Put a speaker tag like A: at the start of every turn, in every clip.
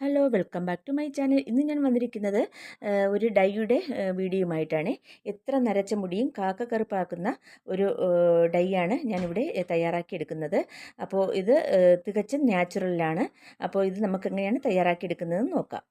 A: Hello welcome back to my channel. ഇന്ന് ഞാൻ വന്നിരിക്കുന്നത് ഒരു ഡൈയുടെ വീഡിയോയുമായിട്ടാണ്. എത്ര നരച്ച മുടിയും കാക്ക കറുപ്പാക്കുന്ന ഒരു ഡൈയാണ് ഞാനിവിടെ തയ്യാറാക്കി തയ്യാറാക്കിയെടുക്കുന്നത്. അപ്പോൾ ഇത് തികച്ചും നാച്ചുറലാണ് അപ്പോൾ ഇത് നമുക്ക് എങ്ങനെയാണ് തയ്യാറാക്കി തയ്യാറാക്കിയെടുക്കുന്നതെന്ന് നോക്കാം.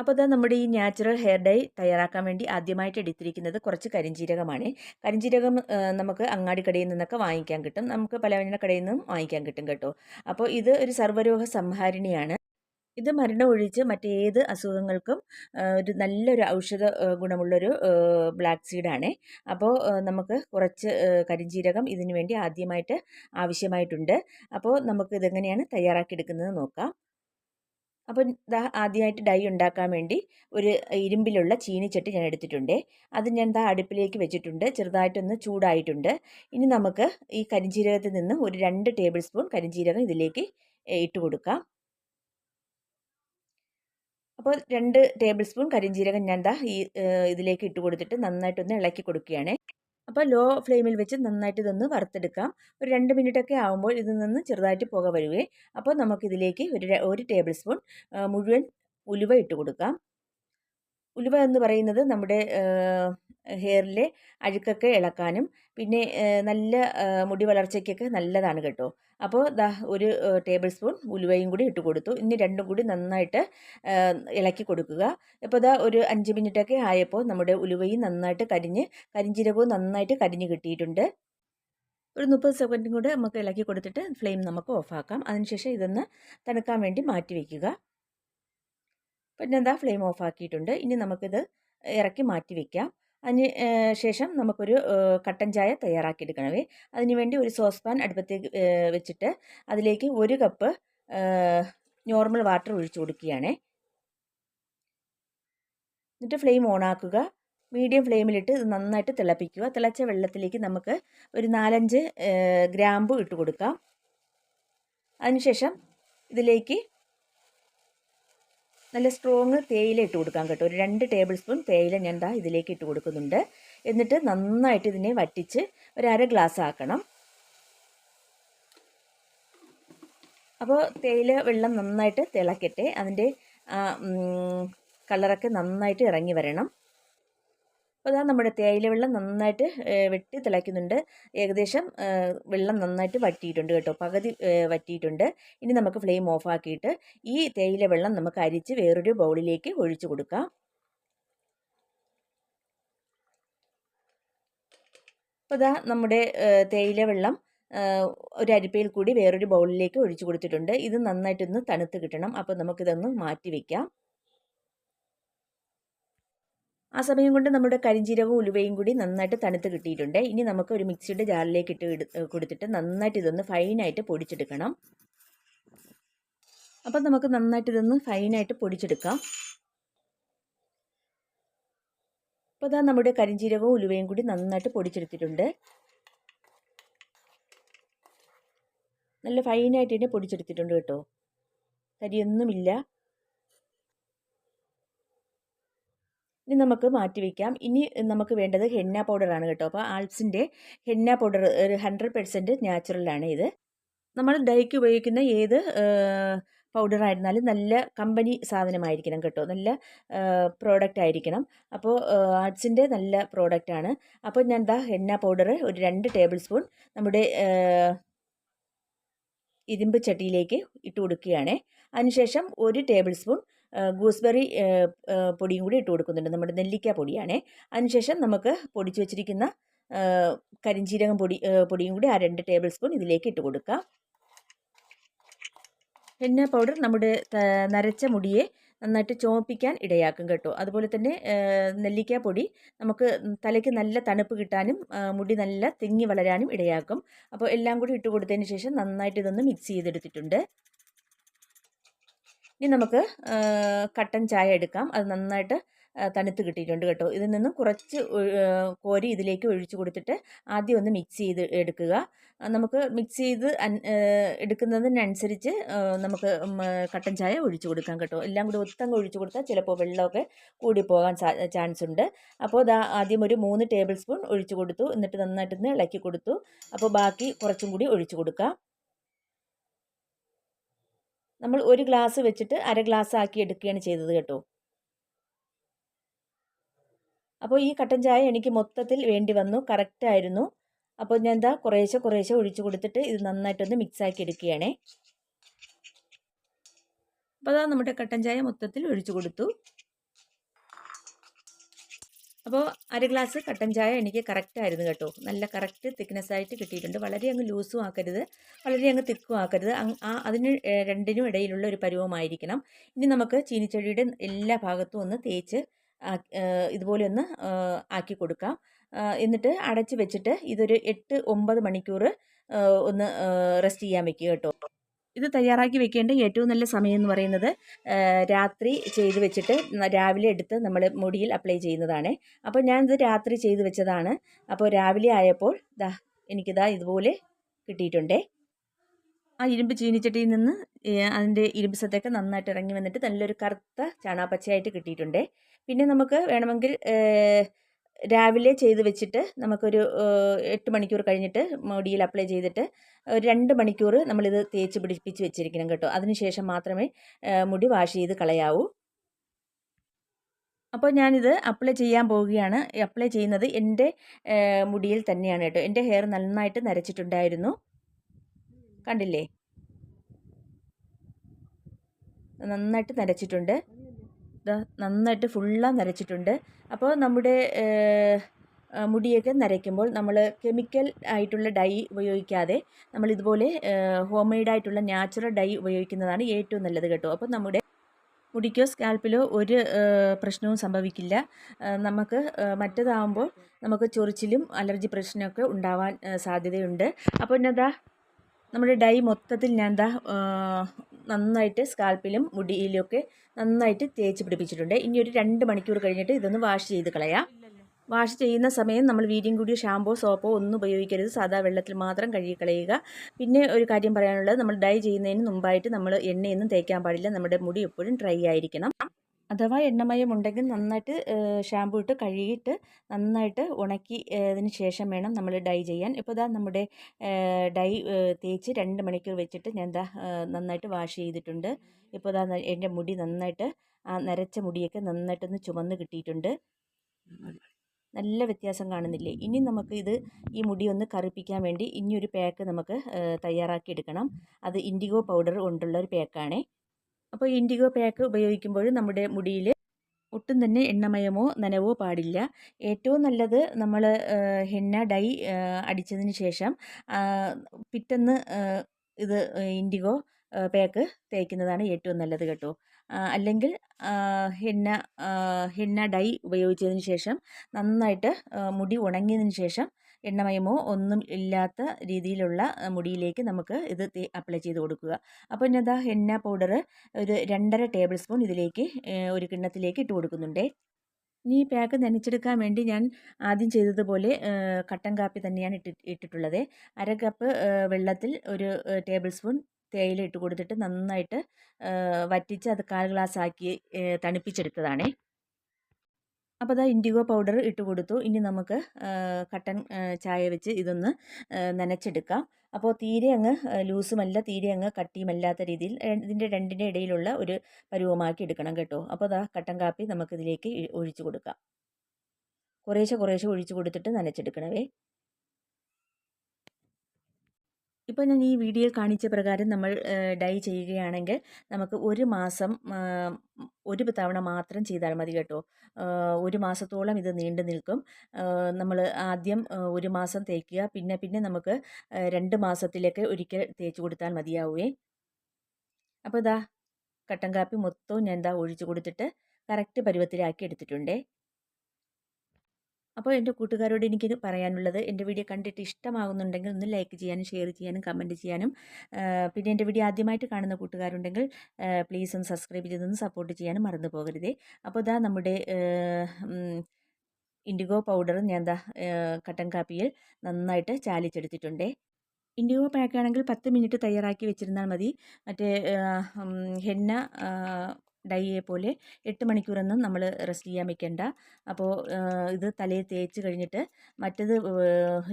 A: അപ്പോൾ ഇതാ നമ്മുടെ ഈ നാച്ചുറൽ ഹെയർ ഡൈ തയ്യാറാക്കാൻ വേണ്ടി ആദ്യമായിട്ട് എടുത്തിരിക്കുന്നത് കുറച്ച് കരിഞ്ജീരകമാണ് കരിഞ്ജീരകം നമുക്ക് അങ്ങാടി കടയിൽ നിന്നൊക്കെ വാങ്ങിക്കാൻ കിട്ടും. നമുക്ക് പലവ്യഞ്ജന കടയിൽ നിന്നും വാങ്ങിക്കാൻ കിട്ടും കേട്ടോ. അപ്പോൾ ഇത് ഒരു സർവരോഗ സംഹാരിണിയാണ്. ഇത് മരണം ഒഴിച്ച് മറ്റേത് അസുഖങ്ങൾക്കും ഒരു നല്ലൊരു ഔഷധ ഗുണമുള്ളൊരു ബ്ലാക്ക് സീഡാണ്. അപ്പോൾ നമുക്ക് കുറച്ച് കരിഞ്ചീരകം ഇതിനു വേണ്ടി ആദ്യമായിട്ട് ആവശ്യമായിട്ടുണ്ട്. അപ്പോൾ നമുക്ക് ഇതെങ്ങനെയാണ് തയ്യാറാക്കിയെടുക്കുന്നത് നോക്കാം. അപ്പം ദാ ആദ്യമായിട്ട് ഡൈ ഉണ്ടാക്കാൻ വേണ്ടി ഒരു ഇരുമ്പിലുള്ള ചീനിച്ചട്ടി ഞാൻ എടുത്തിട്ടുണ്ട്. അത് ഞാൻ ദാ അടുപ്പിലേക്ക് വെച്ചിട്ടുണ്ട്. ചെറുതായിട്ടൊന്ന് ചൂടായിട്ടുണ്ട്. ഇനി നമുക്ക് ഈ കരിഞ്ചീരകത്തിൽ നിന്ന് ഒരു രണ്ട് ടേബിൾ സ്പൂൺ കരിഞ്ചീരകം ഇതിലേക്ക് ഇട്ട് കൊടുക്കാം അപ്പോൾ രണ്ട് ടേബിൾ സ്പൂൺ കരിഞ്ജീരകം ഞാൻ ദാ ഈ ഇതിലേക്ക് ഇട്ട് കൊടുത്തിട്ട് നന്നായിട്ടൊന്ന് ഇളക്കി കൊടുക്കുകയാണ്. അപ്പോൾ ലോ ഫ്ലെയിമിൽ വെച്ച് നന്നായിട്ട് ഇതൊന്ന് വറുത്തെടുക്കാം. ഒരു രണ്ട് മിനിറ്റ് ഒക്കെ ആകുമ്പോൾ ഇതിൽ നിന്ന് ചെറുതായിട്ട് പുക വരുവേ. അപ്പോൾ നമുക്കിതിലേക്ക് ഒരു ഒരു ടേബിൾ സ്പൂൺ മുഴുവൻ ഉലുവ ഇട്ട് കൊടുക്കാം. ഉലുവ എന്ന് പറയുന്നത് നമ്മുടെ ഹെയറിലെ അഴുക്കൊക്കെ ഇളക്കാനും പിന്നെ നല്ല മുടി വളർച്ചയ്ക്കൊക്കെ നല്ലതാണ് കേട്ടോ. അപ്പോൾ ദാ ഒരു ടേബിൾ സ്പൂൺ ഉലുവയും കൂടി ഇട്ട് കൊടുത്തു. ഇനി രണ്ടും കൂടി നന്നായിട്ട് ഇളക്കി കൊടുക്കുക. ഇപ്പോൾ ദാ ഒരു അഞ്ച് മിനിറ്റൊക്കെ ആയപ്പോൾ നമ്മുടെ ഉലുവയും നന്നായിട്ട് കരിഞ്ഞ് കരിഞ്ചീരകവും നന്നായിട്ട് കരിഞ്ഞ് കിട്ടിയിട്ടുണ്ട്. ഒരു മുപ്പത് സെക്കൻഡും കൂടെ നമുക്ക് ഇളക്കി കൊടുത്തിട്ട് ഫ്ലെയിം നമുക്ക് ഓഫാക്കാം. അതിനുശേഷം ഇതൊന്ന് തണുക്കാൻ വേണ്ടി മാറ്റി വയ്ക്കുക. പിന്നെ എന്താ ഫ്ലെയിം ഓഫ് ആക്കിയിട്ടുണ്ട്. ഇനി നമുക്കിത് ഇറക്കി മാറ്റി വയ്ക്കാം അതിന് ശേഷം നമുക്കൊരു കട്ടൻ ചായ തയ്യാറാക്കിയെടുക്കണമേ അതിന് വേണ്ടി ഒരു സോസ് പാൻ അടുപ്പത്തേക്ക് വെച്ചിട്ട് അതിലേക്ക് ഒരു കപ്പ് നോർമൽ വാട്ടർ ഒഴിച്ചു കൊടുക്കുകയാണേ. എന്നിട്ട് ഫ്ലെയിം ഓണാക്കുക മീഡിയം ഫ്ലെയിമിലിട്ട് ഇത് നന്നായിട്ട് തിളപ്പിക്കുക. തിളച്ച വെള്ളത്തിലേക്ക് നമുക്ക് ഒരു നാലഞ്ച് ഗ്രാമ്പു ഇട്ട് കൊടുക്കാം. അതിനുശേഷം ഇതിലേക്ക് നല്ല സ്ട്രോങ് തേയില ഇട്ട് കൊടുക്കാം കേട്ടോ. ഒരു രണ്ട് ടേബിൾ സ്പൂൺ തേയില ഞാൻ ദാ ഇതിലേക്ക് ഇട്ട് കൊടുക്കുന്നുണ്ട്. എന്നിട്ട് നന്നായിട്ട് ഇതിനെ വറ്റിച്ച് ഒരു അര ഗ്ലാസ് ആക്കണം. അപ്പോൾ തേയില വെള്ളം നന്നായിട്ട് തിളക്കട്ടെ. അതിന്റെ കളറൊക്കെ നന്നായിട്ട് ഇറങ്ങി വരണം. അപ്പോൾ അതാ നമ്മുടെ തേയില വെള്ളം നന്നായിട്ട് വെട്ടി തിളയ്ക്കുന്നുണ്ട്. ഏകദേശം വെള്ളം നന്നായിട്ട് വറ്റിയിട്ടുണ്ട് കേട്ടോ. പകുതി വറ്റിയിട്ടുണ്ട്. ഇനി നമുക്ക് ഫ്ലെയിം ഓഫ് ആക്കിയിട്ട് ഈ തേയില വെള്ളം നമുക്ക് അരിച്ച് വേറൊരു ബൗളിലേക്ക് ഒഴിച്ചു കൊടുക്കാം. അപ്പോൾ അതാ നമ്മുടെ തേയില വെള്ളം ഒരു അരിപ്പയിൽ കൂടി വേറൊരു ബൗളിലേക്ക് ഒഴിച്ചു കൊടുത്തിട്ടുണ്ട്. ഇത് നന്നായിട്ടൊന്ന് തണുത്ത് കിട്ടണം. അപ്പോൾ നമുക്കിതൊന്ന് മാറ്റി വയ്ക്കാം ആ സമയം കൊണ്ട് നമ്മുടെ കരിഞ്ജീരകവും ഉലുവയും കൂടി നന്നായിട്ട് തണുത്ത് കിട്ടിയിട്ടുണ്ട്. ഇനി നമുക്ക് ഒരു മിക്സിയുടെ ജാറിലേക്ക് ഇട്ട് ഇട് കൊടുത്തിട്ട് നന്നായിട്ട് ഇതൊന്ന് ഫൈനായിട്ട് പൊടിച്ചെടുക്കണം. അപ്പം നമുക്ക് നന്നായിട്ട് ഇതൊന്ന് ഫൈനായിട്ട് പൊടിച്ചെടുക്കാം. അപ്പോൾ അതാ നമ്മുടെ കരിഞ്ജീരകവും ഉലുവയും കൂടി നന്നായിട്ട് പൊടിച്ചെടുത്തിട്ടുണ്ട്. നല്ല ഫൈനായിട്ട് തന്നെ പൊടിച്ചെടുത്തിട്ടുണ്ട് കേട്ടോ. കരിയൊന്നുമില്ല ഇനി നമുക്ക് മാറ്റി വയ്ക്കാം ഇനി നമുക്ക് വേണ്ടത് ഹെന്ന പൗഡറാണ് കേട്ടോ. അപ്പോൾ ആൾസിന്റെ ഹെന്ന പൗഡർ ഒരു ഹൺഡ്രഡ് പെർസെന്റ് നാച്ചുറലാണ് ഇത്. നമ്മൾ ഡൈക്ക് ഉപയോഗിക്കുന്ന ഏത് പൗഡർ ആയിരുന്നാലും നല്ല കമ്പനി സാധനമായിരിക്കണം കേട്ടോ. നല്ല പ്രോഡക്റ്റ് ആയിരിക്കണം. അപ്പോൾ ആർട്സിന്റെ നല്ല പ്രോഡക്റ്റ് ആണ്. അപ്പോൾ ഞാൻ ദാ ഹെന്ന പൗഡർ ഒരു രണ്ട് ടേബിൾ സ്പൂൺ നമ്മുടെ ഇരുമ്പ് ചട്ടിയിലേക്ക് ഇട്ട് കൊടുക്കുകയാണ്. അതിനുശേഷം ഒരു ടേബിൾ സ്പൂൺ ഗൂസ്ബെറി പൊടിയും കൂടി ഇട്ട് കൊടുക്കുന്നുണ്ട്. നമ്മുടെ നെല്ലിക്ക പൊടിയാണേ. അതിനുശേഷം നമുക്ക് പൊടിച്ചു വെച്ചിരിക്കുന്ന കരിഞ്ചീരകം പൊടി പൊടിയും കൂടി ആ രണ്ട് ടേബിൾ സ്പൂൺ ഇതിലേക്ക് ഇട്ട് കൊടുക്കാം. എണ്ണ പൗഡർ നമ്മുടെ നരച്ച മുടിയെ നന്നായിട്ട് ചോപ്പിക്കാൻ ഇടയാക്കും കേട്ടോ. അതുപോലെ തന്നെ നെല്ലിക്ക പൊടി നമുക്ക് തലയ്ക്ക് നല്ല തണുപ്പ് കിട്ടാനും മുടി നല്ല തിങ്ങി വളരാനും ഇടയാക്കും. അപ്പോൾ എല്ലാം കൂടി ഇട്ട് കൊടുത്തതിന് ശേഷം നന്നായിട്ട് ഇതൊന്ന് മിക്സ് ചെയ്തെടുത്തിട്ടുണ്ട്. ഇനി നമുക്ക് കട്ടൻ ചായ എടുക്കാം. അത് നന്നായിട്ട് തണുത്ത് കിട്ടിയിട്ടുണ്ട് കേട്ടോ. ഇതിൽ നിന്നും കുറച്ച് കോരി ഇതിലേക്ക് ഒഴിച്ചു കൊടുത്തിട്ട് ആദ്യം ഒന്ന് മിക്സ് ചെയ്ത് എടുക്കുക. നമുക്ക് മിക്സ് ചെയ്ത് എടുക്കുന്നതിനനുസരിച്ച് നമുക്ക് കട്ടൻ ചായ ഒഴിച്ചു കൊടുക്കാം കേട്ടോ. എല്ലാം കൂടി ഒത്തങ്ങ് ഒഴിച്ചു കൊടുത്താൽ ചിലപ്പോൾ വെള്ളമൊക്കെ കൂടിപ്പോകാൻ ചാൻസ് ഉണ്ട് അപ്പോൾ ദാ ആദ്യം ഒരു മൂന്ന് ടേബിൾ സ്പൂൺ ഒഴിച്ചു കൊടുത്തു. എന്നിട്ട് നന്നായിട്ടൊന്ന് ഇളക്കി കൊടുത്തു. അപ്പോൾ ബാക്കി കുറച്ചും കൂടി ഒഴിച്ചു കൊടുക്കാം. നമ്മൾ ഒരു ഗ്ലാസ് വെച്ചിട്ട് അര ഗ്ലാസ് ആക്കി എടുക്കുകയാണ് ചെയ്തത് കേട്ടോ. അപ്പോൾ ഈ കട്ടൻ ചായ എനിക്ക് മൊത്തത്തിൽ വേണ്ടി വന്നു കറക്റ്റായിരുന്നു അപ്പോൾ ഞാൻ എന്താ കുറേശ്ശെ കുറേശ്ശെ ഒഴിച്ചു കൊടുത്തിട്ട് ഇത് നന്നായിട്ടൊന്ന് മിക്സാക്കി എടുക്കുകയാണേ. അപ്പോൾ അതാ നമ്മുടെ കട്ടൻ ചായ മൊത്തത്തിൽ ഒഴിച്ചു കൊടുത്തു. അപ്പോൾ അര ഗ്ലാസ് കട്ടൻ ചായ എനിക്ക് കറക്റ്റ് ആയിരുന്നു കേട്ടോ. നല്ല കറക്റ്റ് തിക്നെസ് ആയിട്ട് കിട്ടിയിട്ടുണ്ട്. വളരെ അങ്ങ് ലൂസും ആക്കരുത്. വളരെ അങ്ങ് തിക്കും ആക്കരുത്. ആ അതിന് രണ്ടിനും ഇടയിലുള്ള ഒരു പരുവമായിരിക്കണം. ഇനി നമുക്ക് ചീനിച്ചെടിയുടെ എല്ലാ ഭാഗത്തും ഒന്ന് തേച്ച് ഇതുപോലെ ഒന്ന് ആക്കി കൊടുക്കാം. എന്നിട്ട് അടച്ച് വെച്ചിട്ട് ഇതൊരു എട്ട് ഒമ്പത് മണിക്കൂർ ഒന്ന് റെസ്റ്റ് ചെയ്യാൻ വെക്കുക കേട്ടോ. ഇത് തയ്യാറാക്കി വെക്കേണ്ട ഏറ്റവും നല്ല സമയം എന്ന് പറയുന്നത് രാത്രി ചെയ്ത് വെച്ചിട്ട് രാവിലെ എടുത്ത് നമ്മൾ മുടിയിൽ അപ്ലൈ ചെയ്യുന്നതാണ്. അപ്പോൾ ഞാനിത് രാത്രി ചെയ്ത് വെച്ചതാണ്. അപ്പോൾ രാവിലെ ആയപ്പോൾ ദാ എനിക്കിതാ ഇതുപോലെ കിട്ടിയിട്ടുണ്ടേ. ആ ഇരുമ്പ് ചീനിച്ചട്ടിയിൽ നിന്ന് അതിന്റെ ഇരുമ്പ് സത്തൊക്കെ നന്നായിട്ട് ഇറങ്ങി വന്നിട്ട് നല്ലൊരു കറുത്ത ചാണാപ്പച്ചയായിട്ട് കിട്ടിയിട്ടുണ്ട്. പിന്നെ നമുക്ക് വേണമെങ്കിൽ രാവിലെ ചെയ്ത് വെച്ചിട്ട് നമുക്കൊരു എട്ട് മണിക്കൂർ കഴിഞ്ഞിട്ട് മുടിയിൽ അപ്ലൈ ചെയ്തിട്ട് ഒരു രണ്ട് മണിക്കൂർ നമ്മളിത് തേച്ച് പിടിപ്പിച്ച് വെച്ചിരിക്കണം കേട്ടോ. അതിനുശേഷം മാത്രമേ മുടി വാഷ് ചെയ്ത് കളയാവൂ. അപ്പോൾ ഞാനിത് അപ്ലൈ ചെയ്യാൻ പോവുകയാണ്. അപ്ലൈ ചെയ്യുന്നത് എന്റെ മുടിയിൽ തന്നെയാണ് കേട്ടോ. എന്റെ ഹെയർ നന്നായിട്ട് നരച്ചിട്ടുണ്ടായിരുന്നു. കണ്ടില്ലേ? നന്നായിട്ട് നരച്ചിട്ടുണ്ട്. നന്നായിട്ട് ഫുള്ളാ നരച്ചിട്ടുണ്ട്. അപ്പോൾ നമ്മുടെ മുടിയൊക്കെ നരയ്ക്കുമ്പോൾ നമ്മൾ കെമിക്കൽ ആയിട്ടുള്ള ഡൈ ഉപയോഗിക്കാതെ നമ്മൾ ഇതുപോലെ ഹോം മെയ്ഡായിട്ടുള്ള നാച്ചുറൽ ഡൈ ഉപയോഗിക്കുന്നതാണ് ഏറ്റവും നല്ലത് കേട്ടോ. അപ്പോൾ നമ്മുടെ മുടിക്കോ സ്കാൽപ്പിലോ ഒരു പ്രശ്നവും സംഭവിക്കില്ല. നമുക്ക് മറ്റതാവുമ്പോൾ നമുക്ക് ചൊറിച്ചിലും അലർജി പ്രശ്നമൊക്കെ ഉണ്ടാവാൻ സാധ്യതയുണ്ട്. അപ്പോൾ എന്നതാ നമ്മുടെ ഡൈ മൊത്തത്തിൽ ഞാൻ എന്താ നന്നായിട്ട് സ്കാൽപ്പിലും മുടിയിലും ഒക്കെ നന്നായിട്ട് തേച്ച് പിടിപ്പിച്ചിട്ടുണ്ട്. ഇനി ഒരു രണ്ട് മണിക്കൂർ കഴിഞ്ഞിട്ട് ഇതൊന്ന് വാഷ് ചെയ്ത് കളയാം. വാഷ് ചെയ്യുന്ന സമയം നമ്മൾ വീര്യം കൂടിയ ഷാമ്പോ സോപ്പോ ഒന്നും ഉപയോഗിക്കരുത്. സാധാ വെള്ളത്തിൽ മാത്രം കഴുകി കളയുക. പിന്നെ ഒരു കാര്യം പറയാനുള്ളത് നമ്മൾ ഡൈ ചെയ്യുന്നതിന് മുമ്പായിട്ട് നമ്മൾ എണ്ണയൊന്നും തേക്കാൻ പാടില്ല. നമ്മുടെ മുടി എപ്പോഴും ഡ്രൈ ആയിരിക്കണം. അഥവാ എണ്ണമയം ഉണ്ടെങ്കിൽ നന്നായിട്ട് ഷാമ്പു ഇട്ട് കഴുകിയിട്ട് നന്നായിട്ട് ഉണക്കി അതിന് ശേഷം വേണം നമ്മൾ ഡൈ ചെയ്യാൻ. ഇപ്പോൾ ഇതാ നമ്മുടെ ഡൈ തേച്ച് രണ്ട് മണിക്കൂർ വെച്ചിട്ട് ഞാൻ എന്താ നന്നായിട്ട് വാഷ് ചെയ്തിട്ടുണ്ട്. ഇപ്പോൾ ഇതാ എന്റെ മുടി നന്നായിട്ട് ആ നരച്ച മുടിയൊക്കെ നന്നായിട്ടൊന്ന് ചുമന്ന് കിട്ടിയിട്ടുണ്ട്. നല്ല വ്യത്യാസം കാണുന്നില്ലേ? ഇനി നമുക്ക് ഇത് ഈ മുടി ഒന്ന് കറുപ്പിക്കാൻ വേണ്ടി ഇനിയൊരു പാക്ക് നമുക്ക് തയ്യാറാക്കി എടുക്കണം. അത് ഇൻഡിഗോ പൗഡർ കൊണ്ടുള്ള ഒരു പാക്കാണേ. അപ്പോൾ ഇൻഡിഗോ പാക്ക് ഉപയോഗിക്കുമ്പോൾ നമ്മുടെ മുടിയിൽ ഒട്ടും തന്നെ എണ്ണമയമോ നനവോ പാടില്ല. ഏറ്റവും നല്ലത് നമ്മൾ ഹെന്ന ഡൈ അടിച്ചതിന് ശേഷം പിറ്റെന്ന് ഇത് ഇൻഡിഗോ പാക്ക് തേക്കുന്നതാണ് ഏറ്റവും നല്ലത് കേട്ടോ. അല്ലെങ്കിൽ ഹെന്ന ഹെന്ന ഡൈ ഉപയോഗിച്ചതിന് ശേഷം നന്നായിട്ട് മുടി ഉണങ്ങിയതിന് ശേഷം എണ്ണമയമോ ഒന്നും ഇല്ലാത്ത രീതിയിലുള്ള മുടിയിലേക്ക് നമുക്ക് ഇത് അപ്ലൈ ചെയ്ത് കൊടുക്കുക. അപ്പോൾ ഇന്നതാ എണ്ണ പൗഡർ ഒരു രണ്ടര ടേബിൾ സ്പൂൺ ഇതിലേക്ക് ഒരു കിണ്ണത്തിലേക്ക് ഇട്ട് കൊടുക്കുന്നുണ്ട്. ഇനി ഈ പാക്ക് നനച്ചെടുക്കാൻ വേണ്ടി ഞാൻ ആദ്യം ചെയ്തതുപോലെ കട്ടൻ കാപ്പി തന്നെയാണ് ഇട്ടി ഇട്ടിട്ടുള്ളത്. അര കപ്പ് വെള്ളത്തിൽ ഒരു ടേബിൾ സ്പൂൺ തേയില ഇട്ട് കൊടുത്തിട്ട് നന്നായിട്ട് വറ്റിച്ച് അത് കാൽ ഗ്ലാസ് ആക്കി തണുപ്പിച്ചെടുത്തതാണേ. അപ്പോൾ അതാ ഇൻഡിഗോ പൗഡർ ഇട്ട് കൊടുത്തു. ഇനി നമുക്ക് കട്ടൻ ചായ വെച്ച് ഇതൊന്ന് നനച്ചെടുക്കാം. അപ്പോൾ തീരെ അങ്ങ് ലൂസുമല്ല തീരെ അങ്ങ് കട്ടിയുമല്ലാത്ത രീതിയിൽ ഇതിന്റെ രണ്ടിന്റെ ഇടയിലുള്ള ഒരു പരുവമാക്കി എടുക്കണം കേട്ടോ. അപ്പോൾ അതാ കട്ടൻ കാപ്പി നമുക്കിതിലേക്ക് ഒഴിച്ചു കൊടുക്കാം. കുറേശ്ശെ കുറേശ്ശെ ഒഴിച്ചു കൊടുത്തിട്ട് നനച്ചെടുക്കണവേ. ഇപ്പോൾ ഞാൻ ഈ വീഡിയോയിൽ കാണിച്ച പ്രകാരം നമ്മൾ ഡൈ ചെയ്യുകയാണെങ്കിൽ നമുക്ക് ഒരു മാസം ഒരു തവണ മാത്രം ചെയ്താൽ മതി കേട്ടോ. ഒരു മാസത്തോളം ഇത് നീണ്ടു നിൽക്കും. നമ്മൾ ആദ്യം ഒരു മാസം തേക്കുക. പിന്നെ പിന്നെ നമുക്ക് രണ്ട് മാസത്തിലേക്ക് ഒരിക്കൽ തേച്ച് കൊടുത്താൽ മതിയാവുകയെ അപ്പോൾ ഇതാ കട്ടൻ കാപ്പി മൊത്തവും ഞാൻ എന്താ ഒഴിച്ചു കൊടുത്തിട്ട് കറക്റ്റ് പരുവത്തിലാക്കി എടുത്തിട്ടുണ്ടേ. അപ്പോൾ എന്റെ കൂട്ടുകാരോട് എനിക്ക് പറയാനുള്ളത് എന്റെ വീഡിയോ കണ്ടിട്ട് ഇഷ്ടമാകുന്നുണ്ടെങ്കിൽ ഒന്ന് ലൈക്ക് ചെയ്യാനും ഷെയർ ചെയ്യാനും കമന്റ് ചെയ്യാനും. പിന്നെ എന്റെ വീഡിയോ ആദ്യമായിട്ട് കാണുന്ന കൂട്ടുകാരുണ്ടെങ്കിൽ പ്ലീസ് ഒന്ന് സബ്സ്ക്രൈബ് ചെയ്തൊന്ന് സപ്പോർട്ട് ചെയ്യാനും മറന്നു പോകരുതേ. അപ്പോൾ ഇതാ നമ്മുടെ ഇൻഡിഗോ പൗഡർ ഞാൻ എന്താ കട്ടൻ കാപ്പിയിൽ നന്നായിട്ട് ചാലിച്ചെടുത്തിട്ടുണ്ടേ. ഇൻഡിഗോ പാക്കാണെങ്കിൽ പത്ത് മിനിറ്റ് തയ്യാറാക്കി വെച്ചിരുന്നാൽ മതി. മറ്റേ ഹെന്ന ഡൈയെ പോലെ എട്ട് മണിക്കൂറൊന്നും നമ്മൾ റെസ്റ്റ് ചെയ്യാൻ വെക്കേണ്ട. അപ്പോൾ ഇത് തലയിൽ തേച്ച് കഴിഞ്ഞിട്ട് മറ്റത്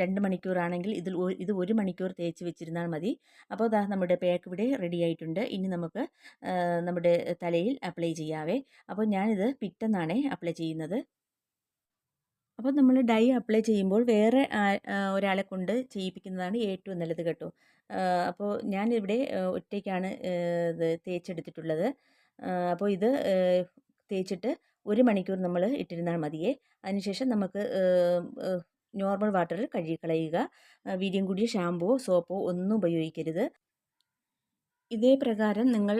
A: രണ്ട് മണിക്കൂറാണെങ്കിൽ ഇതിൽ ഇത് ഒരു മണിക്കൂർ തേച്ച് വെച്ചിരുന്നാൽ മതി. അപ്പോൾ ദാ നമ്മുടെ പാക്ക് ഇവിടെ റെഡി ആയിട്ടുണ്ട്. ഇനി നമുക്ക് നമ്മുടെ തലയിൽ അപ്ലൈ ചെയ്യാവേ. അപ്പോൾ ഞാനിത് പിറ്റെന്നാണ് അപ്ലൈ ചെയ്യുന്നത്. അപ്പോൾ നമ്മൾ ഡൈ അപ്ലൈ ചെയ്യുമ്പോൾ വേറെ ഒരാളെ കൊണ്ട് ചെയ്യിപ്പിക്കുന്നതാണ് ഏറ്റവും നല്ലത് കേട്ടോ. അപ്പോൾ ഞാനിവിടെ ഒറ്റയ്ക്കാണ് ഇത് തേച്ചെടുത്തിട്ടുള്ളത്. അപ്പോൾ ഇത് തേച്ചിട്ട് ഒരു മണിക്കൂർ നമ്മൾ ഇട്ടിരുന്നാൽ മതിയേ. അതിനുശേഷം നമുക്ക് നോർമൽ വാട്ടറിൽ കഴുകി കളയുക. വീര്യം കൂടിയ ഷാമ്പുവോ സോപ്പോ ഒന്നും ഉപയോഗിക്കരുത്. ഇതേ പ്രകാരം നിങ്ങൾ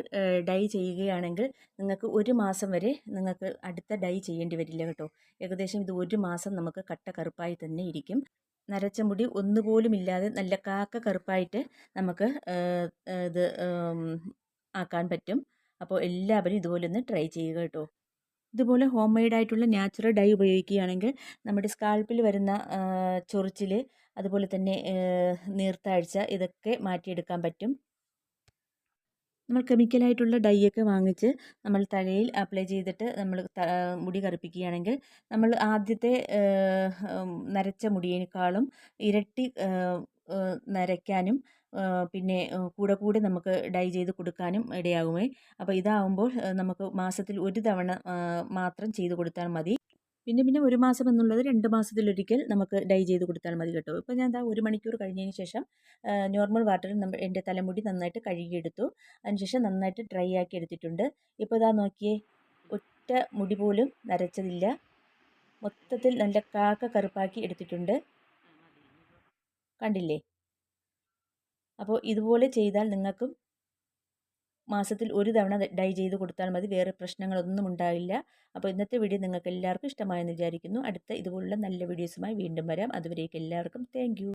A: ഡൈ ചെയ്യുകയാണെങ്കിൽ നിങ്ങൾക്ക് ഒരു മാസം വരെ നിങ്ങൾക്ക് അടുത്ത ഡൈ ചെയ്യേണ്ടി വരില്ല കേട്ടോ. ഏകദേശം ഇത് ഒരു മാസം നമുക്ക് കട്ട കറുപ്പായി തന്നെ ഇരിക്കും. നരച്ച മുടി ഒന്നുപോലും ഇല്ലാതെ നല്ല കാക്ക കറുപ്പായിട്ട് നമുക്ക് ഇത് ആക്കാൻ പറ്റും. അപ്പോൾ എല്ലാവരും ഇതുപോലെ ഒന്ന് ട്രൈ ചെയ്യുക കേട്ടോ. ഇതുപോലെ ഹോം മെയ്ഡ് ആയിട്ടുള്ള നാച്ചുറൽ ഡൈ ഉപയോഗിക്കുകയാണെങ്കിൽ നമ്മുടെ സ്കാൾപ്പിൽ വരുന്ന ചൊറിച്ചിൽ അതുപോലെ തന്നെ നീർത്താഴ്ച ഇതൊക്കെ മാറ്റിയെടുക്കാൻ പറ്റും. നമ്മൾ കെമിക്കലായിട്ടുള്ള ഡൈ ഒക്കെ വാങ്ങിച്ച് നമ്മൾ തലയിൽ അപ്ലൈ ചെയ്തിട്ട് നമ്മൾ മുടി കറുപ്പിക്കുകയാണെങ്കിൽ നമ്മൾ ആദ്യത്തെ നരച്ച മുടിയേക്കാളും ഇരട്ടി നരയ്ക്കാനും പിന്നെ കൂടെ കൂടെ നമുക്ക് ഡൈ ചെയ്ത് കൊടുക്കാനും ഇടയാകുമേ. അപ്പോൾ ഇതാവുമ്പോൾ നമുക്ക് മാസത്തിൽ ഒരു തവണ മാത്രം ചെയ്ത് കൊടുത്താൽ മതി. പിന്നെ പിന്നെ ഒരു മാസം എന്നുള്ളത് രണ്ട് മാസത്തിലൊരിക്കൽ നമുക്ക് ഡൈ ചെയ്ത് കൊടുത്താൽ മതി കേട്ടോ. ഇപ്പോൾ ഞാൻ എന്താ ഒരു മണിക്കൂർ കഴിഞ്ഞതിന് ശേഷം നോർമൽ വാട്ടറിൽ നമ്മൾ എന്റെ തലമുടി നന്നായിട്ട് കഴുകിയെടുത്തു. അതിനുശേഷം നന്നായിട്ട് ഡ്രൈ ആക്കി എടുത്തിട്ടുണ്ട്. ഇപ്പോൾ ഇതാ നോക്കിയേ ഒറ്റ മുടി പോലും നരച്ചതില്ല. മൊത്തത്തിൽ നല്ല കാക്ക കറുപ്പാക്കി എടുത്തിട്ടുണ്ട്. കണ്ടില്ലേ? അപ്പോൾ ഇതുപോലെ ചെയ്താൽ നിങ്ങൾക്കും മാസത്തിൽ ഒരു തവണ ഡൈ ചെയ്ത് കൊടുത്താൽ മതി. വേറെ പ്രശ്നങ്ങളൊന്നും ഉണ്ടാവില്ല. അപ്പോൾ ഇന്നത്തെ വീഡിയോ നിങ്ങൾക്ക് എല്ലാവർക്കും ഇഷ്ടമായെന്ന് വിചാരിക്കുന്നു. അടുത്ത ഇതുപോലുള്ള നല്ല വീഡിയോസുമായി വീണ്ടും വരാം. അതുവരേക്കും എല്ലാവർക്കും. താങ്ക്